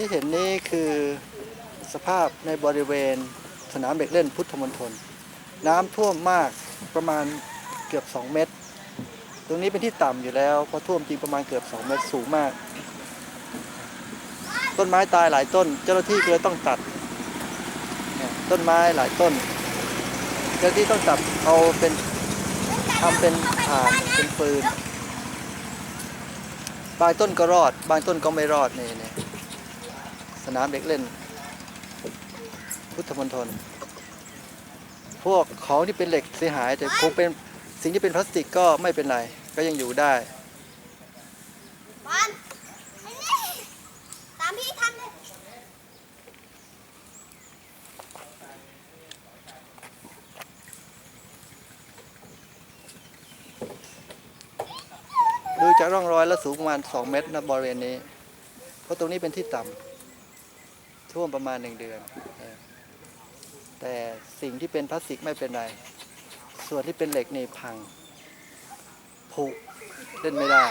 ที่เห็นนี้คือสภาพในบริเวณสนามเด็กเล่นพุทธมณฑลน้ำท่วมมากประมาณเกือบ 2 เมตร ตรงนี้เป็นที่ต่ำอยู่แล้วพราะท่วมจริงประมาณเกือบ 2 เมตรสูงมาก ต้นไม้ตายหลายต้น เจ้าหน้าที่ก็เลยต้องตัด ต้นไม้หลายต้น เจ้าหน้าที่ต้องตัดเอาเป็นทำเป็นถ่านเป็นฟืน บางต้นก็รอด บางต้นก็ไม่รอดนี่นี่ สนามเด็กเล่น พุทธมณฑลพวกของที่เป็นเหล็กเสียหาย แต่คงเป็นสิ่งที่เป็นพลาสติกก็ไม่เป็นไร ก็ยังอยู่ได้บอลไอ้นี่ตามพี่ทันเลยดูจากร่องรอยแล้วสูงประมาณ 2 เมตรนะบริเวณนี้ เพราะตรงนี้เป็นที่ต่ำ ท่วมประมาณหนึ่งเดือน แต่สิ่งที่เป็นพลาสติกไม่เป็นไร ส่วนที่เป็นเหล็กนี่พังผุเล่นไม่ได้